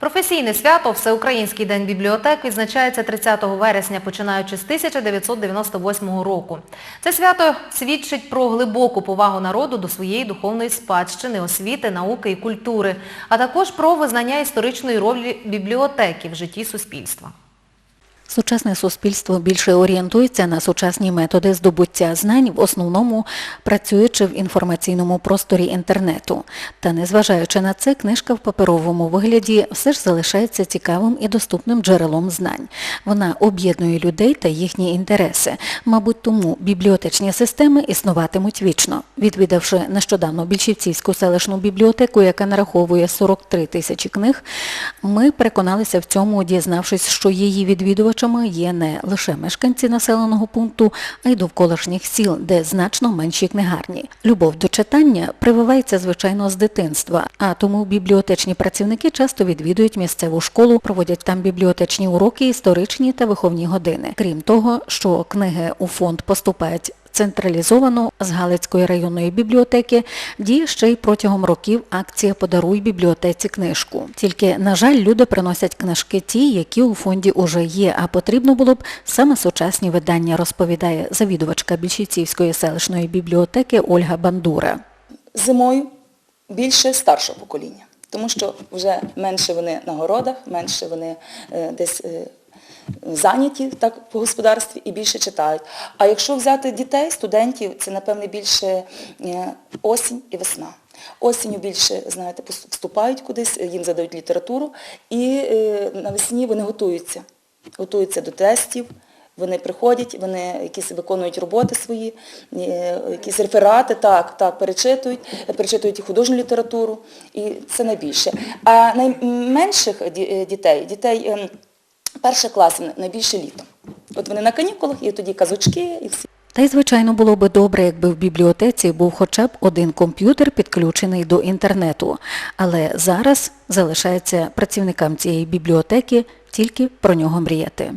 Професійне свято Всеукраїнський день бібліотек відзначається 30 вересня, починаючи з 1998 року. Це свято свідчить про глибоку повагу народу до своєї духовної спадщини, освіти, науки і культури, а також про визнання історичної ролі бібліотеки в житті суспільства. Сучасне суспільство більше орієнтується на сучасні методи здобуття знань, в основному працюючи в інформаційному просторі інтернету. Та незважаючи на це, книжка в паперовому вигляді все ж залишається цікавим і доступним джерелом знань. Вона об'єднує людей та їхні інтереси. Мабуть, тому бібліотечні системи існуватимуть вічно. Відвідавши нещодавно Більшівцівську селищну бібліотеку, яка нараховує 43 тисячі книг, ми переконалися в цьому, дізнавшись, що її відвідувачами є не лише мешканці населеного пункту, а й довколишніх сіл, де значно менші книгарні. Любов до читання прививається, звичайно, з дитинства, а тому бібліотечні працівники часто відвідують місцеву школу, проводять там бібліотечні уроки, історичні та виховні години. Крім того, що книги у фонд поступають централізовано з Галицької районної бібліотеки діє ще й протягом років акція Подаруй бібліотеці книжку. Тільки, на жаль, люди приносять книжки ті, які у фонді уже є, а потрібно було б саме сучасні видання, розповідає завідувачка Більшівцівської селищної бібліотеки Ольга Бандура. Зимою більше старшого покоління, тому що вже менше вони на городах, менше вони е, десь е, зайняті так по господарстві і більше читають. А якщо взяти дітей, студентів, це напевне більше е, осінь і весна. Осінню більше, знаєте, вступають кудись, їм задають літературу, і е, навесні вони готуються. Готуються до тестів, вони приходять, вони якісь виконують роботи свої, е, якісь реферати, так, так, перечитують, перечитують і художню літературу, і це найбільше. А найменших ді- е, дітей, дітей ем, клас найбільше літо. От вони на канікулах, і тоді казочки, і всі. Та й, звичайно, було би добре, якби в бібліотеці був хоча б один комп'ютер, підключений до інтернету. Але зараз залишається працівникам цієї бібліотеки тільки про нього мріяти.